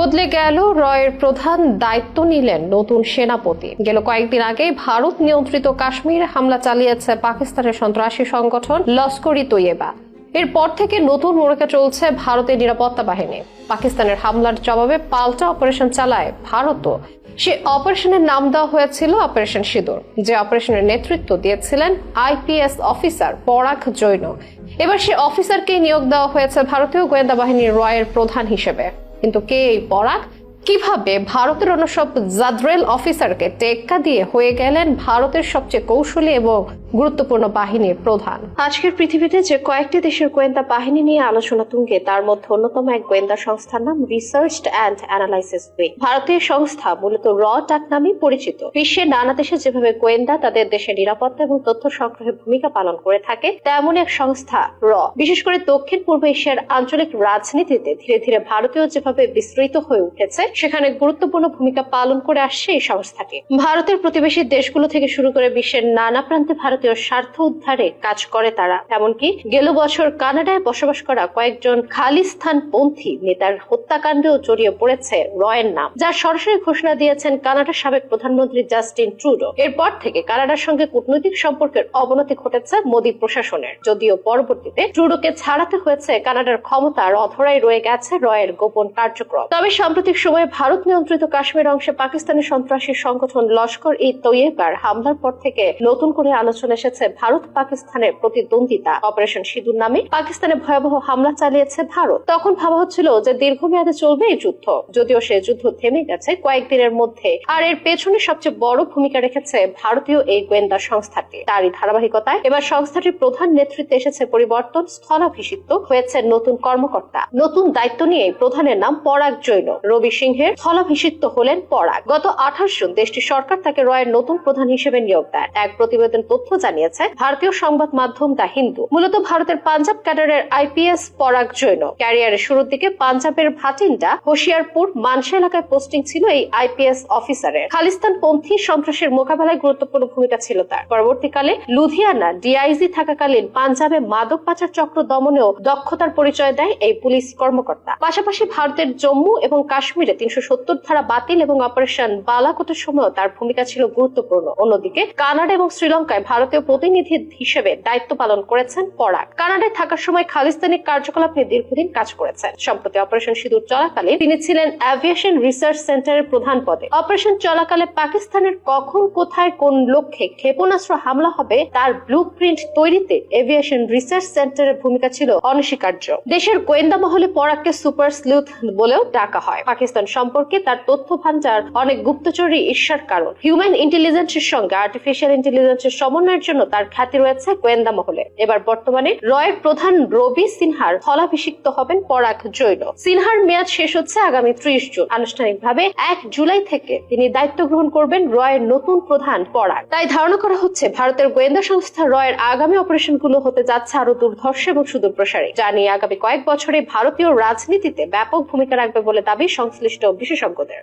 বদলে গেল রয়ের প্রধান দায়িত্ব নিলেন নতুন সেনাপতি। গেল কয়েকদিন আগে ভারত নিয়ন্ত্রিত কাশ্মীরে হামলা চালিয়েছে পাকিস্তানের সন্ত্রাসী সংগঠন লস্করি তৈয়বা। এরপর থেকে নতুন মোড়কে চলছে ভারতের নিরাপত্তা বাহিনী। পাকিস্তানের হামলার জবাবে পাল্টা অপারেশন চালায় ভারতও। সে অপারেশনের নাম দেওয়া হয়েছিল অপারেশন সিঁদুর, যে অপারেশনের নেতৃত্ব দিয়েছিলেন আইপিএস অফিসার পরাগ জৈন। এবার সে অফিসারকে নিয়োগ দেওয়া হয়েছে ভারতীয় গোয়েন্দা বাহিনীর রয়ের প্রধান হিসেবে। কিন্তু কে এই পরাগ? কীভাবে ভারতের অন্য সব জাদ্রেল অফিসারকে টেক্কা দিয়ে হয়ে গেলেন ভারতের সবচেয়ে কৌশলী এবং গুরুত্বপূর্ণ বাহিনীর প্রধান? আজকের পৃথিবীতে যে কয়েকটি দেশের গোয়েন্দা বাহিনী নিয়ে আলোচনা তুঙ্গে, তার মধ্যে অন্যতম এক গোয়েন্দা সংস্থার নাম রিসার্চ অ্যান্ড অ্যানালাইসিস উইং ভারতীয় সংস্থা, মূলত র টাক নামে পরিচিত। বিশ্বের নানা দেশে যেভাবে গোয়েন্দা তাদের দেশের নিরাপত্তা এবং তথ্য সংগ্রহে ভূমিকা পালন করে থাকে তেমন এক সংস্থা র। বিশেষ করে দক্ষিণ পূর্ব এশিয়ার আঞ্চলিক রাজনীতিতে ধীরে ধীরে ভারতীয় যেভাবে বিস্তৃত হয়ে উঠেছে সেখানে গুরুত্বপূর্ণ ভূমিকা পালন করে আসছে এই সংস্থাটি। ভারতের প্রতিবেশী দেশগুলো থেকে শুরু করে বিশ্বের নানা প্রান্তে ভারতীয় স্বার্থ উদ্ধারে কাজ করে তারা। এমনকি গেল বছর কানাডায় বসবাস করা কয়েকজন খালিস্তান পন্থী নেতার হত্যাকাণ্ডেও জড়িয়ে পড়েছে রয়ের নাম, যার সরাসরি ঘোষণা দিয়েছেন কানাডার সাবেক প্রধানমন্ত্রী জাস্টিন ট্রুডো। এরপর থেকে কানাডার সঙ্গে কূটনৈতিক সম্পর্কের অবনতি ঘটেছে মোদী প্রশাসনের। যদিও পরবর্তীতে ট্রুডোকে ছাড়াতে হয়েছে কানাডার ক্ষমতার অধরাই রয়ে গেছে রয়ের গোপন কার্যক্রম। তবে সাম্প্রতিক সময়ে ভারত নিয়ন্ত্রিত কাশ্মীর অংশে পাকিস্তানের সন্ত্রাসী সংগঠন লস্কর ই তৈয়বার হামলার পর থেকে নতুন করে আলোচনা এসেছে ভারত পাকিস্তানের প্রতিদ্বন্দ্বিতা। অপারেশন সিঁদুর নামে পাকিস্তানে ভয়াবহ হামলা চালিয়েছে ভারত। তখন ভাবা হচ্ছিল যে দীর্ঘমেয়াদে চলবে এই যুদ্ধ। যদিও সে যুদ্ধ থেমে গেছে কয়েকদিনের মধ্যে। আর এর পেছনে সবচেয়ে বড় ভূমিকা রেখেছে ভারতীয় এই গোয়েন্দা সংস্থাটি। তারই ধারাবাহিকতায় এবার সংস্থাটির প্রধান নেতৃত্বে এসেছে পরিবর্তন স্থলাভিষিক্ত হয়েছে নতুন কর্মকর্তা। নতুন দায়িত্ব নিয়ে প্রধানের নাম পরাগ জৈন। রবি সিংহের স্থলাভিষিক্ত হলেন পরাগ। গত আঠাশ জুন দেশটির সরকার তাকে রয়ের নতুন প্রধান হিসেবে নিয়োগ দেয় এক প্রতিবেদন তথ্য জানিয়েছে, ভারতীয় সংবাদ মাধ্যম দা হিন্দু। মূলত ভারতের পাঞ্জাব ক্যাডারের আইপিএস পরাগ জৈন। ক্যারিয়ারের শুরুর দিকে পাঞ্জাবের ভাটিন্ডা হোশিয়ারপুর মানসা এলাকায় পোস্টিং ছিল এই আইপিএস অফিসারের। খালিস্তান পন্থী সন্ত্রাসের মোকাবেলায় গুরুত্বপূর্ণ ভূমিকা ছিল তার। পরবর্তীকালে লুধিয়ানা ডিআইজি থাকাকালীন পাঞ্জাবে মাদক পাচার চক্র দমনেও দক্ষতার পরিচয় দেয় এই পুলিশ কর্মকর্তা। পাশাপাশি ভারতের জম্মু এবং কাশ্মীরে তিনশো সত্তর ধারা বাতিল এবং অপারেশন বালাকোটের তার ভূমিকা ছিল গুরুত্বপূর্ণ। অন্যদিকে, কানাডা এবং শ্রীলঙ্কায় ভারতীয় প্রতিনিধি হিসেবে দায়িত্ব পালন করেছেন পরাগ। কানাডায় থাকার সময় খালিস্তানি কার্যকলাপ নিয়ে দীর্ঘদিন কাজ করেছেন। সম্প্রতি অপারেশন সিঁদুর চলাকালে তিনি ছিলেন অ্যাভিয়েশন রিসার্চ সেন্টারের প্রধান পদে। অপারেশন চলাকালে পাকিস্তানের কখন, কোথায়, কোন লক্ষ্যে ক্ষেপণাস্ত্র হামলা হবে তার ব্লু প্রিন্ট তৈরিতে এভিয়েশন রিসার্চ সেন্টারের ভূমিকা ছিল অনস্বীকার্য। দেশের গোয়েন্দা মহলে পরাগকে সুপার স্লুথ বলেও ডাকা হয়। পাকিস্তান সম্পর্কে তার তথ্য ভান্ডার অনেক গুপ্তচরী ঈর্ষার কারণ। হিউম্যান ইন্টেলিজেন্সের সঙ্গে আর্টিফিশিয়াল ইন্টেলিজেন্সের সমন্বয়ের জন্য তার খ্যাতি রয়েছে গোয়েন্দা মহলে। এবার বর্তমানে রয়ের প্রধান রবি সিনহার স্থলাভিষিক্ত হবেন পরাগ জৈন। সিনহার মেয়াদ শেষ হচ্ছে আগামী ত্রিশ জুন। আনুষ্ঠানিকভাবে এক জুলাই থেকে তিনি দায়িত্ব গ্রহণ করবেন রয়ের নতুন প্রধান পরাগ। তাই ধারণা করা হচ্ছে ভারতের গোয়েন্দা সংস্থা রয়ের আগামী অপারেশনগুলো হতে যাচ্ছে আরও দুর্ধর্ষ এবং সুদূর প্রসারী যা নিয়ে আগামী কয়েক বছরে ভারতীয় রাজনীতিতে ব্যাপক ভূমিকা রাখবে বলে দাবি সংশ্লিষ্ট বিশেষজ্ঞদের।